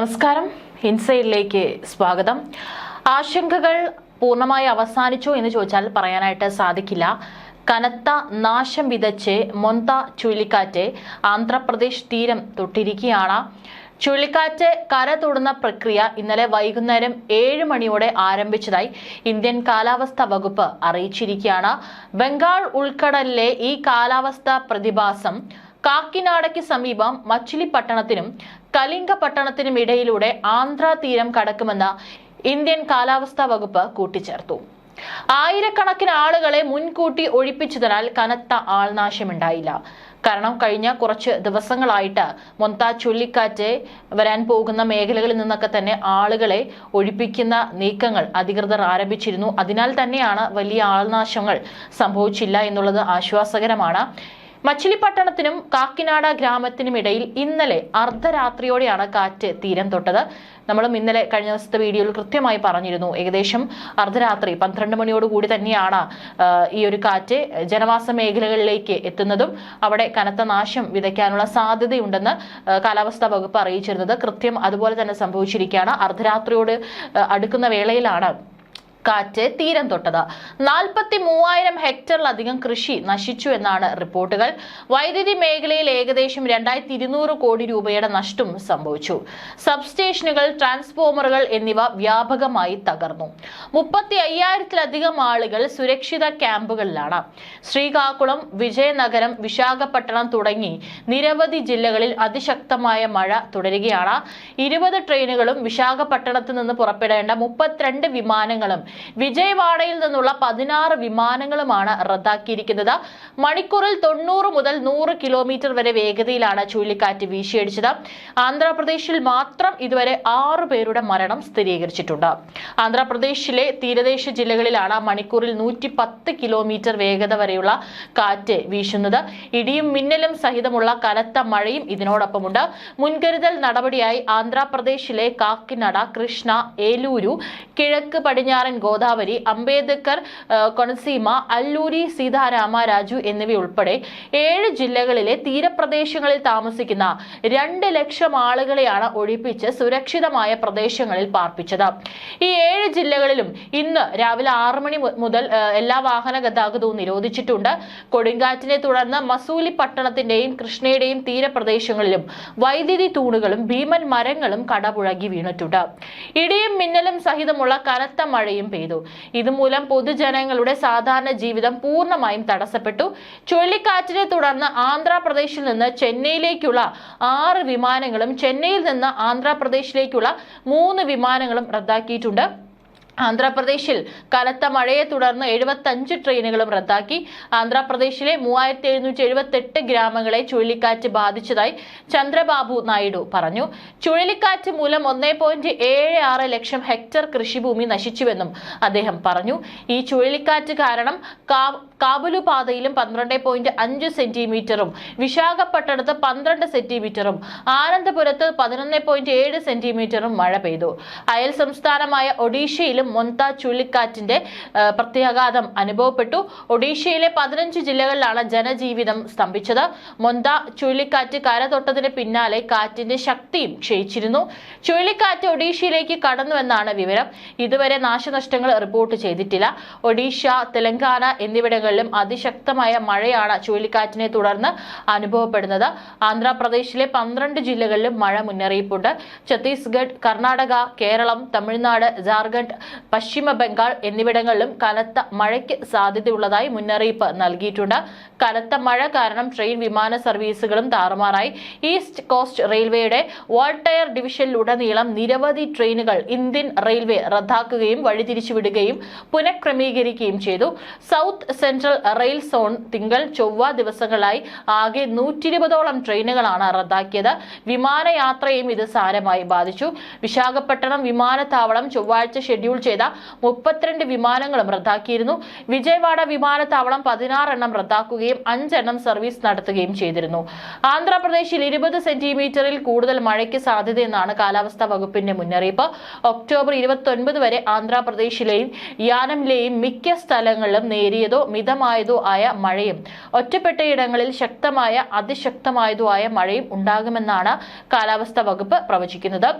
നമസ്കാരം. ഇൻസൈഡിലേക്ക് സ്വാഗതം. ആശങ്കകൾ പൂർണമായി അവസാനിച്ചു എന്ന് ചോദിച്ചാൽ പറയാനായിട്ട് സാധിക്കില്ല. കനത്ത നാശം വിതച്ച് മൊന്ത ചുഴലിക്കാറ്റ് ആന്ധ്രാപ്രദേശ് തീരം തൊട്ടിരിക്കുകയാണ്. ചുഴലിക്കാറ്റ് കര തൊടുന്ന പ്രക്രിയ ഇന്നലെ വൈകുന്നേരം ഏഴ് മണിയോടെ ആരംഭിച്ചതായി ഇന്ത്യൻ കാലാവസ്ഥാ വകുപ്പ് അറിയിച്ചിരിക്കുകയാണ്. ബംഗാൾ ഉൾക്കടലിലെ ഈ കാലാവസ്ഥാ പ്രതിഭാസം കാക്കിനാടയ്ക്ക് സമീപം മച്ചിലിപ്പട്ടണത്തിനും കലിംഗ പട്ടണത്തിനും ഇടയിലൂടെ ആന്ധ്ര തീരം കടക്കുമെന്ന് ഇന്ത്യൻ കാലാവസ്ഥാ വകുപ്പ് കൂട്ടിച്ചേർത്തു. ആയിരക്കണക്കിന് ആളുകളെ മുൻകൂട്ടി ഒഴിപ്പിച്ചതിനാൽ കനത്ത ആൾനാശമുണ്ടായില്ല. കാരണം കഴിഞ്ഞ കുറച്ച് ദിവസങ്ങളായിട്ട് മൊന്ത ചുഴലിക്കാറ്റ് വരാൻ പോകുന്ന മേഖലകളിൽ നിന്നൊക്കെ തന്നെ ആളുകളെ ഒഴിപ്പിക്കുന്ന നീക്കങ്ങൾ അധികൃതർ ആരംഭിച്ചിരുന്നു. അതിനാൽ തന്നെയാണ് വലിയ ആൾനാശങ്ങൾ സംഭവിച്ചില്ല എന്നുള്ളത് ആശ്വാസകരമാണ്. മച്ചിലിപ്പട്ടണത്തിനും കാക്കിനാട ഗ്രാമത്തിനും ഇടയിൽ ഇന്നലെ അർദ്ധരാത്രിയോടെയാണ് കാറ്റ് തീരം തൊട്ടത്. നമ്മളും ഇന്നലെ കഴിഞ്ഞ ദിവസത്തെ വീഡിയോയിൽ കൃത്യമായി പറഞ്ഞിരുന്നു. ഏകദേശം അർദ്ധരാത്രി പന്ത്രണ്ട് മണിയോടുകൂടി തന്നെയാണ് ഈ ഒരു കാറ്റ് ജനവാസ മേഖലകളിലേക്ക് എത്തുന്നതും അവിടെ കനത്ത നാശം വിതയ്ക്കാനുള്ള സാധ്യതയുണ്ടെന്ന് കാലാവസ്ഥാ വകുപ്പ് അറിയിച്ചിരുന്നത്. കൃത്യം അതുപോലെ തന്നെ സംഭവിച്ചിരിക്കുകയാണ്. അർദ്ധരാത്രിയോട് അടുക്കുന്ന വേളയിലാണ് കാറ്റ് തീരം തൊട്ടത്. നാൽപ്പത്തി മൂവായിരം ഹെക്ടറിലധികം കൃഷി നശിച്ചു എന്നാണ് റിപ്പോർട്ടുകൾ. വൈദ്യുതി മേഖലയിൽ ഏകദേശം രണ്ടായിരത്തി ഇരുന്നൂറ് കോടി രൂപയുടെ നഷ്ടം സംഭവിച്ചു. സബ്സ്റ്റേഷനുകൾ ട്രാൻസ്ഫോമറുകൾ എന്നിവ വ്യാപകമായി തകർന്നു. മുപ്പത്തി അയ്യായിരത്തിലധികം ആളുകൾ സുരക്ഷിത ക്യാമ്പുകളിലാണ്. ശ്രീകാകുളം വിജയനഗരം വിശാഖപട്ടണം തുടങ്ങി നിരവധി ജില്ലകളിൽ അതിശക്തമായ മഴ തുടരുകയാണ്. ഇരുപത് ട്രെയിനുകളും വിശാഖപട്ടണത്ത് നിന്ന് പുറപ്പെടേണ്ട മുപ്പത്തിരണ്ട് വിമാനങ്ങളും വിജയവാഡയിൽ നിന്നുള്ള പതിനാറ് വിമാനങ്ങളുമാണ് റദ്ദാക്കിയിരിക്കുന്നത്. മണിക്കൂറിൽ തൊണ്ണൂറ് മുതൽ നൂറ് കിലോമീറ്റർ വരെ വേഗതയിലാണ് ചുഴലിക്കാറ്റ് വീശിയടിച്ചത്. ആന്ധ്രാപ്രദേശിൽ മാത്രം ഇതുവരെ ആറു പേരുടെ മരണം സ്ഥിരീകരിച്ചിട്ടുണ്ട്. ആന്ധ്രാപ്രദേശിലെ തീരദേശ ജില്ലകളിലാണ് മണിക്കൂറിൽ നൂറ്റി പത്ത് കിലോമീറ്റർ വേഗത വരെയുള്ള കാറ്റ് വീശുന്നത്. ഇടിയും മിന്നലും സഹിതമുള്ള കനത്ത മഴയും ഇതിനോടൊപ്പമുണ്ട്. മുൻകരുതൽ നടപടിയായി ആന്ധ്രാപ്രദേശിലെ കാക്കിനട കൃഷ്ണ ഏലൂരു കിഴക്ക് പടിഞ്ഞാറൻ ഗോദാവരി അംബേദ്കർ കൊണസീമ അല്ലൂരി സീതാരാമ രാജു എന്നിവയുൾപ്പെടെ ഏഴ് ജില്ലകളിലെ തീരപ്രദേശങ്ങളിൽ താമസിക്കുന്ന രണ്ട് ലക്ഷം ആളുകളെയാണ് ഒഴിപ്പിച്ച് സുരക്ഷിതമായ പ്രദേശങ്ങളിൽ പാർപ്പിച്ചത്. ഈ ഏഴ് ജില്ലകളിലും ഇന്ന് രാവിലെ ആറ് മണി മുതൽ എല്ലാ വാഹന ഗതാഗതവും നിരോധിച്ചിട്ടുണ്ട്. കൊടുങ്കാറ്റിനെ തുടർന്ന് മസൂലി പട്ടണത്തിന്റെയും കൃഷ്ണയുടെയും തീരപ്രദേശങ്ങളിലും വൈദ്യുതി തൂണുകളും ഭീമൻ മരങ്ങളും കടപുഴകി വീണിട്ടുണ്ട്. ഇടിയും മിന്നലും സഹിതമുള്ള കനത്ത മഴയും പെയ്തു ഇതുമൂലം പൊതുജനങ്ങളുടെ സാധാരണ ജീവിതം പൂർണമായും തടസ്സപ്പെട്ടു. ചുഴലിക്കാറ്റിനെ തുടർന്ന് ആന്ധ്രാപ്രദേശിൽ നിന്ന് ചെന്നൈയിലേക്കുള്ള ആറ് വിമാനങ്ങളും ചെന്നൈയിൽ നിന്ന് ആന്ധ്രാപ്രദേശിലേക്കുള്ള മൂന്ന് വിമാനങ്ങളും റദ്ദാക്കിയിട്ടുണ്ട്. ആന്ധ്രാപ്രദേശിൽ കനത്ത മഴയെ തുടർന്ന് എഴുപത്തഞ്ച് ട്രെയിനുകളും റദ്ദാക്കി. ആന്ധ്രാപ്രദേശിലെ മൂവായിരത്തി എഴുന്നൂറ്റി എഴുപത്തെട്ട് ഗ്രാമങ്ങളെ ചുഴലിക്കാറ്റ് ബാധിച്ചതായി ചന്ദ്രബാബു നായിഡു പറഞ്ഞു. ചുഴലിക്കാറ്റ് മൂലം ഒന്നേ പോയിന്റ് ഏഴ് ആറ് ലക്ഷം ഹെക്ടർ കൃഷിഭൂമി നശിച്ചുവെന്നും അദ്ദേഹം പറഞ്ഞു. ഈ ചുഴലിക്കാറ്റ് കാരണം കാബുലുപാതയിലും കാബുലു പാതയിലും പന്ത്രണ്ട് പോയിന്റ് അഞ്ച് സെന്റിമീറ്ററും വിശാഖപട്ടണത്ത് പന്ത്രണ്ട് സെന്റിമീറ്ററും ആനന്ദപുരത്ത് പതിനൊന്ന് പോയിന്റ് ഏഴ് സെന്റിമീറ്ററും മഴ പെയ്തു. അയൽ സംസ്ഥാനമായ ഒഡീഷയിലും മൊന്ത ചുഴലിക്കാറ്റിന്റെ പ്രത്യാഘാതം അനുഭവപ്പെട്ടു. ഒഡീഷയിലെ പതിനഞ്ച് ജില്ലകളിലാണ് ജനജീവിതം സ്തംഭിച്ചത്. മൊന്ത ചുഴലിക്കാറ്റ് കര തൊട്ടതിന് പിന്നാലെ കാറ്റിന്റെ ശക്തിയും ക്ഷയിച്ചിരുന്നു. ചുഴലിക്കാറ്റ് ഒഡീഷയിലേക്ക് കടന്നുവെന്നാണ് വിവരം. ഇതുവരെ നാശനഷ്ടങ്ങൾ റിപ്പോർട്ട് ചെയ്തിട്ടില്ല. ഒഡീഷ തെലങ്കാന എന്നിവിടങ്ങളിലും അതിശക്തമായ മഴയാണ് ചുഴലിക്കാറ്റിനെ തുടർന്ന് അനുഭവപ്പെടുന്നത്. ആന്ധ്രാപ്രദേശിലെ പന്ത്രണ്ട് ജില്ലകളിലും മഴ മുന്നറിയിപ്പുണ്ട്. ഛത്തീസ്ഗഡ് കർണാടക കേരളം തമിഴ്നാട് ജാർഖണ്ഡ് പശ്ചിമ ബംഗാൾ എന്നിവിടങ്ങളിലും കനത്ത മഴയ്ക്ക് സാധ്യതയുള്ളതായി മുന്നറിയിപ്പ് നൽകിയിട്ടുണ്ട്. കനത്ത മഴ കാരണം ട്രെയിൻ വിമാന സർവീസുകളും താറുമാറായി. ഈസ്റ്റ് കോസ്റ്റ് റെയിൽവേയുടെ വാൾട്ടയർ ഡിവിഷനിലുടനീളം നിരവധി ട്രെയിനുകൾ ഇന്ത്യൻ റെയിൽവേ റദ്ദാക്കുകയും വഴിതിരിച്ചുവിടുകയും പുനഃക്രമീകരിക്കുകയും ചെയ്തു. സൗത്ത് സെൻട്രൽ റെയിൽ സോൺ തിങ്കൾ ചൊവ്വ ദിവസങ്ങളായി ആകെ നൂറ്റി ഇരുപതോളം ട്രെയിനുകളാണ് റദ്ദാക്കിയത്. വിമാനയാത്രയും ഇത് സാരമായി ബാധിച്ചു. വിശാഖപട്ടണം വിമാനത്താവളം ചൊവ്വാഴ്ച ഷെഡ്യൂൾ ചെയ്ത മുപ്പത്തിരണ്ട് വിമാനങ്ങളും റദ്ദാക്കിയിരുന്നു. വിജയവാഡ വിമാനത്താവളം പതിനാറെണ്ണം റദ്ദാക്കുകയും അഞ്ചെണ്ണം സർവീസ് നടത്തുകയും ചെയ്തിരുന്നു. ആന്ധ്രാപ്രദേശിൽ ഇരുപത് സെന്റിമീറ്ററിൽ കൂടുതൽ മഴയ്ക്ക് സാധ്യതയെന്നാണ് കാലാവസ്ഥാ വകുപ്പിന്റെ മുന്നറിയിപ്പ്. ഒക്ടോബർ ഇരുപത്തൊൻപത് വരെ ആന്ധ്രാപ്രദേശിലെയും യാനമിലെയും മിക്ക സ്ഥലങ്ങളിലും നേരിയതോ മിതമായതോ ആയ മഴയും ഒറ്റപ്പെട്ടയിടങ്ങളിൽ ശക്തമായ അതിശക്തമായതോ ആയ മഴയും ഉണ്ടാകുമെന്നാണ് കാലാവസ്ഥാ വകുപ്പ് പ്രവചിക്കുന്നത്.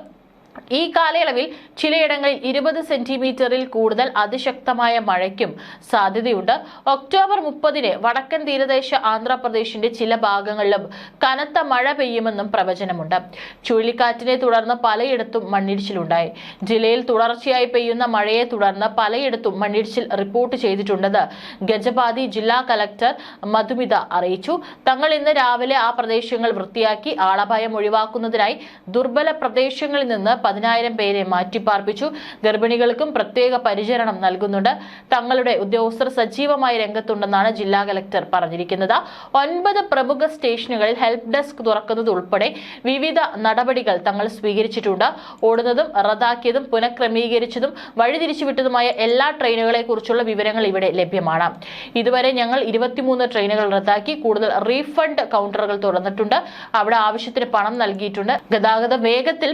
ഈ കാലയളവിൽ ചിലയിടങ്ങളിൽ ഇരുപത് സെന്റിമീറ്ററിൽ കൂടുതൽ അതിശക്തമായ മഴയ്ക്കും സാധ്യതയുണ്ട്. ഒക്ടോബർ മുപ്പതിന് വടക്കൻ തീരദേശ ആന്ധ്രാപ്രദേശിന്റെ ചില ഭാഗങ്ങളിലും കനത്ത മഴ പെയ്യുമെന്നും പ്രവചനമുണ്ട്. ചുഴലിക്കാറ്റിനെ തുടർന്ന് പലയിടത്തും മണ്ണിടിച്ചിലുണ്ടായി. ജില്ലയിൽ തുടർച്ചയായി പെയ്യുന്ന മഴയെ തുടർന്ന് പലയിടത്തും മണ്ണിടിച്ചിൽ റിപ്പോർട്ട് ചെയ്തിട്ടുണ്ടെന്ന് ഗജപാതി ജില്ലാ കലക്ടർ മധുമിത അറിയിച്ചു. തങ്ങൾ ഇന്ന് രാവിലെ ആ പ്രദേശങ്ങൾ വൃത്തിയാക്കി ആളപായം ഒഴിവാക്കുന്നതിനായി ദുർബല പ്രദേശങ്ങളിൽ നിന്ന് പതിനായിരം പേരെ മാറ്റിപ്പാർപ്പിച്ചു. ഗർഭിണികൾക്കും പ്രത്യേക പരിചരണം നൽകുന്നുണ്ട്. തങ്ങളുടെ ഉദ്യോഗസ്ഥർ സജീവമായി രംഗത്തുണ്ടെന്നാണ് ജില്ലാ കലക്ടർ പറഞ്ഞിരിക്കുന്നത്. ഒൻപത് പ്രമുഖ സ്റ്റേഷനുകളിൽ ഹെൽപ്പ് ഡെസ്ക് തുറക്കുന്നത് ഉൾപ്പെടെ വിവിധ നടപടികൾ തങ്ങൾ സ്വീകരിച്ചിട്ടുണ്ട്. ഓടുന്നതും റദ്ദാക്കിയതും പുനഃക്രമീകരിച്ചതും വഴിതിരിച്ചുവിട്ടതുമായ എല്ലാ ട്രെയിനുകളെ കുറിച്ചുള്ള വിവരങ്ങൾ ഇവിടെ ലഭ്യമാണ്. ഇതുവരെ ഞങ്ങൾ ഇരുപത്തിമൂന്ന് ട്രെയിനുകൾ റദ്ദാക്കി. കൂടുതൽ റീഫണ്ട് കൗണ്ടറുകൾ തുറന്നിട്ടുണ്ട്. അവിടെ ആവശ്യത്തിന് പണം നൽകിയിട്ടുണ്ട്. ഗതാഗതം വേഗത്തിൽ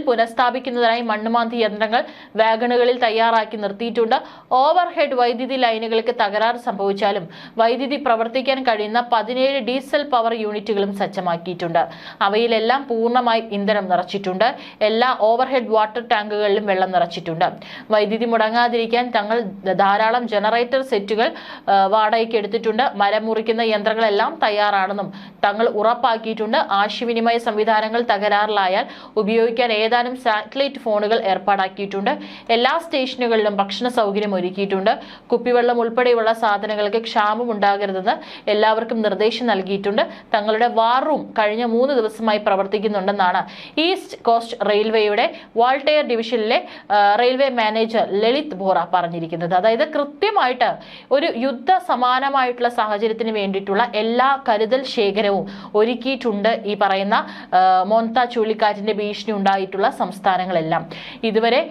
പുനഃസ്ഥാപിക്കുന്നതിനായി മണ്ണുമാന്തി യന്ത്രങ്ങൾ വാഗണുകളിൽ തയ്യാറാക്കി നിർത്തിയിട്ടുണ്ട്. ഓവർഹെഡ് വൈദ്യുതി ലൈനുകൾക്ക് തകരാർ സംഭവിച്ചാലും വൈദ്യുതി പ്രവർത്തിക്കാൻ കഴിയുന്ന പതിനേഴ് ഡീസൽ പവർ യൂണിറ്റുകളും സജ്ജമാക്കിയിട്ടുണ്ട്. അവയിലെല്ലാം പൂർണമായി ഇന്ധനം നിറച്ചിട്ടുണ്ട്. എല്ലാ ഓവർഹെഡ് വാട്ടർ ടാങ്കുകളിലും വെള്ളം നിറച്ചിട്ടുണ്ട്. വൈദ്യുതി മുടങ്ങാതിരിക്കാൻ തങ്ങൾ ധാരാളം ജനറേറ്റർ സെറ്റുകൾ വാടകയ്ക്ക് എടുത്തിട്ടുണ്ട്. മരം മുറിക്കുന്ന യന്ത്രങ്ങളെല്ലാം തയ്യാറാണെന്നും തങ്ങൾ ഉറപ്പാക്കിയിട്ടുണ്ട്. ആശയവിനിമയ സംവിധാനങ്ങൾ തകരാറിലായാൽ ഉപയോഗിക്കാൻ ഏതാനും സാറ്റലൈറ്റ് ഫോണുകൾ ഏർപ്പാടാക്കിയിട്ടുണ്ട്. എല്ലാ സ്റ്റേഷനുകളിലും ഭക്ഷണ സൗകര്യം ഒരുക്കിയിട്ടുണ്ട്. കുപ്പിവെള്ളം ഉൾപ്പെടെയുള്ള സാധനങ്ങൾക്ക് ക്ഷാമം ഉണ്ടാകരുതെന്ന് എല്ലാവർക്കും നിർദ്ദേശം നൽകിയിട്ടുണ്ട്. തങ്ങളുടെ വാർ റൂം കഴിഞ്ഞ മൂന്ന് ദിവസമായി പ്രവർത്തിക്കുന്നുണ്ടെന്നാണ് ഈസ്റ്റ് കോസ്റ്റ് റെയിൽവേയുടെ വാൾട്ടെയർ ഡിവിഷനിലെ റെയിൽവേ മാനേജർ ലളിത് ബോറ പറഞ്ഞിരിക്കുന്നത്. അതായത് കൃത്യമായിട്ട് ഒരു യുദ്ധ സമാനമായിട്ടുള്ള സാഹചര്യത്തിന് വേണ്ടിയിട്ടുള്ള എല്ലാ കരുതൽ ശേഖരവും ഒരുക്കിയിട്ടുണ്ട് ഈ പറയുന്ന മോന്ത ചുഴലിക്കാറ്റിന്റെ ഭീഷണി ഉണ്ടായിട്ടുള്ള സംസ്ഥാനങ്ങളെല്ലാം ഇതുവരെ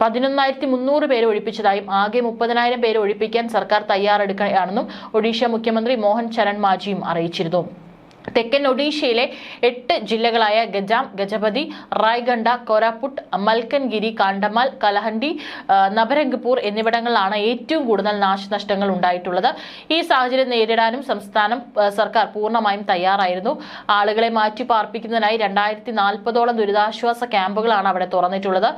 പതിനൊന്നായിരത്തി മുന്നൂറ് പേരെ ഒഴിപ്പിച്ചതായും ആകെ മുപ്പതിനായിരം പേരെ ഒഴിപ്പിക്കാൻ സർക്കാർ തയ്യാറെടുക്കുകയാണെന്നും ഒഡീഷ മുഖ്യമന്ത്രി മോഹൻ ചരൺ മാജിയും അറിയിച്ചിരുന്നു. തെക്കൻ ഒഡീഷയിലെ എട്ട് ജില്ലകളായ ഗജാം ഗജപതി റായ്ഗണ്ട കോരാപുട്ട് മൽക്കൻഗിരി കാണ്ടമാൽ കലഹണ്ടി നബരംഗ്പൂർ എന്നിവിടങ്ങളിലാണ് ഏറ്റവും കൂടുതൽ നാശനഷ്ടങ്ങൾ ഉണ്ടായിട്ടുള്ളത്. ഈ സാഹചര്യം നേരിടാനും സംസ്ഥാനം സർക്കാർ പൂർണമായും തയ്യാറായിരുന്നു. ആളുകളെ മാറ്റി പാർപ്പിക്കുന്നതിനായി രണ്ടായിരത്തി നാൽപ്പതോളം ദുരിതാശ്വാസ ക്യാമ്പുകളാണ് അവിടെ തുറന്നിട്ടുള്ളത്.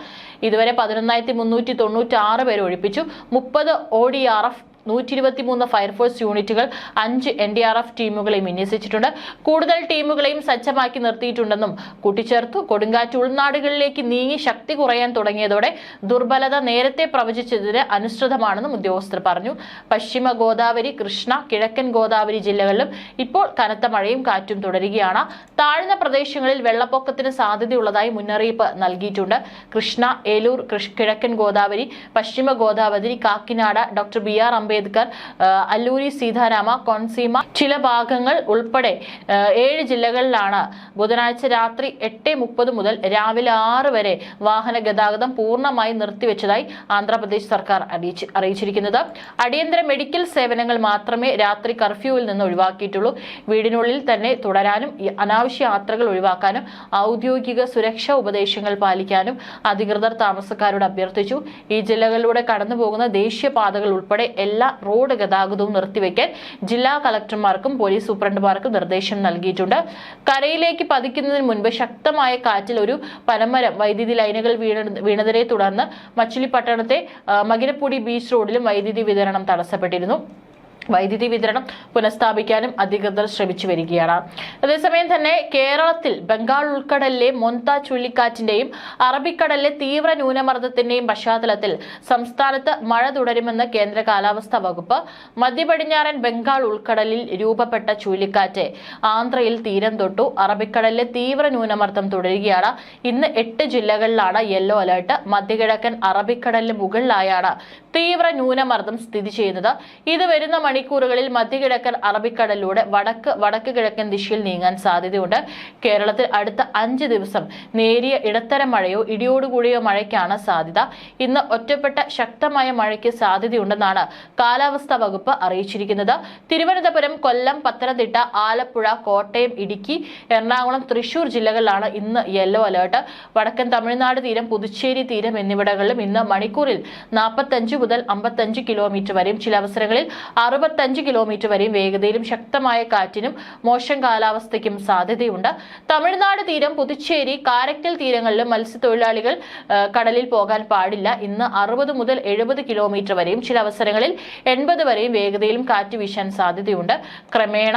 ഇതുവരെ പതിനൊന്നായിരത്തി മുന്നൂറ്റി തൊണ്ണൂറ്റി ആറ് പേരെ ഒഴിപ്പിച്ചു. മുപ്പത് ഒ ഡി ആർ എഫ് നൂറ്റി ഇരുപത്തിമൂന്ന് ഫയർഫോഴ്സ് യൂണിറ്റുകൾ അഞ്ച് എൻ ഡി ആർ എഫ് ടീമുകളെയും വിന്യസിച്ചിട്ടുണ്ട്. കൂടുതൽ ടീമുകളെയും സജ്ജമാക്കി നിർത്തിയിട്ടുണ്ടെന്നും കൂട്ടിച്ചേർത്തു. കൊടുങ്കാറ്റ് ഉൾനാടുകളിലേക്ക് നീങ്ങി ശക്തി കുറയാൻ തുടങ്ങിയതോടെ ദുർബലത നേരത്തെ പ്രവചിച്ചതിന് അനുസൃതമാണെന്നും ഉദ്യോഗസ്ഥർ പറഞ്ഞു. പശ്ചിമ ഗോദാവരി കൃഷ്ണ കിഴക്കൻ ഗോദാവരി ജില്ലകളിലും ഇപ്പോൾ കനത്ത മഴയും കാറ്റും തുടരുകയാണ്. താഴ്ന്ന പ്രദേശങ്ങളിൽ വെള്ളപ്പൊക്കത്തിന് സാധ്യതയുള്ളതായി മുന്നറിയിപ്പ് നൽകിയിട്ടുണ്ട്. കൃഷ്ണ ഏലൂർ കിഴക്കൻ ഗോദാവരി പശ്ചിമ Godavari Kakinada doctor B R Ambedkar ആ, അല്ലൂരി സീതാരാമ കോൺസീമ ചില ഭാഗങ്ങൾ ഉൾപ്പെടെ ഏഴ് ജില്ലകളിലാണ് ബുധനാഴ്ച രാത്രി എട്ട് മുപ്പത് മുതൽ രാവിലെ ആറ് വരെ വാഹന ഗതാഗതം പൂർണമായി നിർത്തിവെച്ചതായി ആന്ധ്രാപ്രദേശ് സർക്കാർ അറിയിച്ച് അറിയിച്ചിരിക്കുന്നത്. അടിയന്തര മെഡിക്കൽ സേവനങ്ങൾ മാത്രമേ രാത്രി കർഫ്യൂവിൽ നിന്ന് ഒഴിവാക്കിയിട്ടുള്ളൂ. വീടിനുള്ളിൽ തന്നെ തുടരാനും അനാവശ്യ യാത്രകൾ ഒഴിവാക്കാനും ഔദ്യോഗിക സുരക്ഷാ ഉപദേശങ്ങൾ പാലിക്കാനും അധികൃതർ താമസക്കാരോട് അഭ്യർത്ഥിച്ചു. ഈ ജില്ലകളിലൂടെ കടന്നുപോകുന്ന ദേശീയപാതകൾ ഉൾപ്പെടെ എല്ലാ റോഡ് ഗതാഗതവും നിർത്തിവെക്കാൻ ജില്ലാ കളക്ടർമാർക്കും പോലീസ് സൂപ്രണ്ടുമാർക്കും നിർദ്ദേശം നൽകിയിട്ടുണ്ട്. കരയിലേക്ക് പതിക്കുന്നതിന് മുൻപ് ശക്തമായ കാറ്റിൽ ഒരു പനമരം വൈദ്യുതി ലൈനുകൾ വീണ വീണതിനെ തുടർന്ന് മച്ചിലിപ്പട്ടണത്തെ പട്ടണത്തെ മകിരപ്പൊടി ബീച്ച് റോഡിലും വൈദ്യുതി വിതരണം തടസ്സപ്പെട്ടിരുന്നു. വൈദ്യുതി വിതരണം പുനഃസ്ഥാപിക്കാനും അധികൃതർ ശ്രമിച്ചു വരികയാണ്. അതേസമയം തന്നെ കേരളത്തിൽ ബംഗാൾ ഉൾക്കടലിലെ മൊന്ത ചുഴലിക്കാറ്റിന്റെയും അറബിക്കടലിലെ തീവ്ര ന്യൂനമർദ്ദത്തിന്റെയും പശ്ചാത്തലത്തിൽ സംസ്ഥാനത്ത് മഴ തുടരുമെന്ന് കേന്ദ്ര കാലാവസ്ഥാ വകുപ്പ് മധ്യപടിഞ്ഞാറൻ ബംഗാൾ ഉൾക്കടലിൽ രൂപപ്പെട്ട ചുഴലിക്കാറ്റ് ആന്ധ്രയിൽ തീരം തൊട്ടു അറബിക്കടലിലെ തീവ്ര ന്യൂനമർദ്ദം തുടരുകയാണ്. ഇന്ന് എട്ട് ജില്ലകളിലാണ് യെല്ലോ അലേർട്ട്. മധ്യകിഴക്കൻ അറബിക്കടലിന് മുകളിലായാണ് തീവ്ര ന്യൂനമർദ്ദം സ്ഥിതി ചെയ്യുന്നത്. ഇത് വരുന്ന മണിക്കൂറുകളിൽ മധ്യകിഴക്കൻ അറബിക്കടലിലൂടെ വടക്ക് വടക്ക് കിഴക്കൻ ദിശയിൽ നീങ്ങാൻ സാധ്യതയുണ്ട്. കേരളത്തിൽ അടുത്ത അഞ്ച് ദിവസം നേരിയ ഇടത്തരം മഴയോ ഇടിയോടുകൂടിയോ മഴയ്ക്കാണ് സാധ്യത. ഇന്ന് ഒറ്റപ്പെട്ട ശക്തമായ മഴയ്ക്ക് സാധ്യതയുണ്ടെന്നാണ് കാലാവസ്ഥാ വകുപ്പ് അറിയിച്ചിരിക്കുന്നത്. തിരുവനന്തപുരം കൊല്ലം പത്തനംതിട്ട ആലപ്പുഴ കോട്ടയം ഇടുക്കി എറണാകുളം തൃശൂർ ജില്ലകളിലാണ് ഇന്ന് യെല്ലോ അലേർട്ട്. വടക്കൻ തമിഴ്നാട് തീരം പുതുച്ചേരി തീരം എന്നിവിടങ്ങളിലും ഇന്ന് മണിക്കൂറിൽ നാൽപ്പത്തഞ്ച് മുതൽ അമ്പത്തഞ്ച് കിലോമീറ്റർ വരെയും ചില അവസരങ്ങളിൽ അറുപത് മുപ്പത്തഞ്ച് കിലോമീറ്റർ വരെയും വേഗതയിലും ശക്തമായ കാറ്റിനും മോശം കാലാവസ്ഥയ്ക്കും സാധ്യതയുണ്ട്. തമിഴ്നാട് തീരം പുതുച്ചേരി കാരക്കൽ തീരങ്ങളിലും മത്സ്യത്തൊഴിലാളികൾ കടലിൽ പോകാൻ പാടില്ല. ഇന്ന് അറുപത് മുതൽ എഴുപത് കിലോമീറ്റർ വരെയും ചില അവസരങ്ങളിൽ എൺപത് വരെയും വേഗതയിലും കാറ്റ് വീശാൻ സാധ്യതയുണ്ട്. ക്രമേണ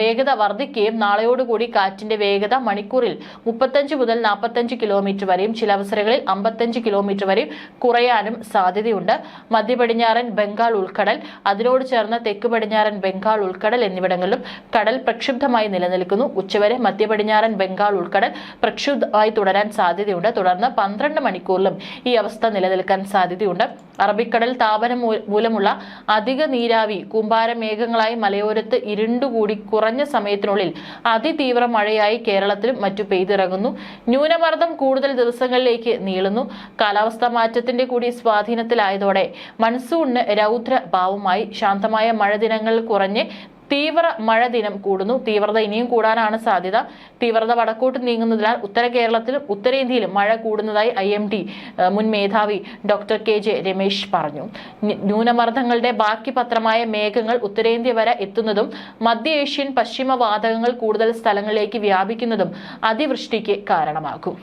വേഗത വർദ്ധിക്കുകയും നാളെയോടുകൂടി കാറ്റിന്റെ വേഗത മണിക്കൂറിൽ മുപ്പത്തഞ്ച് മുതൽ നാൽപ്പത്തഞ്ച് കിലോമീറ്റർ വരെയും ചില അവസരങ്ങളിൽ അമ്പത്തഞ്ച് കിലോമീറ്റർ വരെയും കുറയാനും സാധ്യതയുണ്ട്. മധ്യപടിഞ്ഞാറൻ ബംഗാൾ ഉൾക്കടൽ അതിനോട് ചേർന്ന തെക്ക് പടിഞ്ഞാറൻ ബംഗാൾ ഉൾക്കടൽ എന്നിവിടങ്ങളിലും കടൽ പ്രക്ഷുബ്ധമായി നിലനിൽക്കുന്നു. ഉച്ചവരെ മധ്യ പടിഞ്ഞാറൻ ബംഗാൾ ഉൾക്കടൽ പ്രക്ഷുബ്ധമായി തുടരാൻ സാധ്യതയുണ്ട്. തുടർന്ന് പന്ത്രണ്ട് മണിക്കൂറിലും ഈ അവസ്ഥ നിലനിൽക്കാൻ സാധ്യതയുണ്ട്. അറബിക്കടൽ താപനം മൂലമുള്ള അധിക നീരാവി കൂമ്പാര മേഘങ്ങളായി മലയോരത്ത് ഇരുണ്ടുകൂടി കുറഞ്ഞ സമയത്തിനുള്ളിൽ അതിതീവ്ര മഴയായി കേരളത്തിലും മറ്റു പെയ്തിറങ്ങുന്നു. ന്യൂനമർദ്ദം കൂടുതൽ ദിവസങ്ങളിലേക്ക് നീളുന്നു. കാലാവസ്ഥാ മാറ്റത്തിന്റെ കൂടി സ്വാധീനത്തിലായതോടെ മൺസൂണിന് രൗദ്ര ഭാവമായി ശാന്തമായ മഴ ദിനങ്ങൾ കുറഞ്ഞ് തീവ്ര മഴ ദിനം കൂടുന്നു. തീവ്രത ഇനിയും കൂടാനാണ് സാധ്യത. തീവ്രത വടക്കോട്ട് നീങ്ങുന്നതിനാൽ ഉത്തര കേരളത്തിലും ഉത്തരേന്ത്യയിലും മഴ കൂടുന്നതായി ഐ എം ഡി മുൻ മേധാവി ഡോക്ടർ കെ ജെ രമേശ് പറഞ്ഞു. ന്യൂനമർദ്ദങ്ങളുടെ ബാക്കി പത്രമായ മേഘങ്ങൾ ഉത്തരേന്ത്യ വരെ എത്തുന്നതും മധ്യ ഏഷ്യൻ പശ്ചിമ വാതകങ്ങൾ കൂടുതൽ സ്ഥലങ്ങളിലേക്ക് വ്യാപിക്കുന്നതും അതിവൃഷ്ടിക്ക് കാരണമാകും.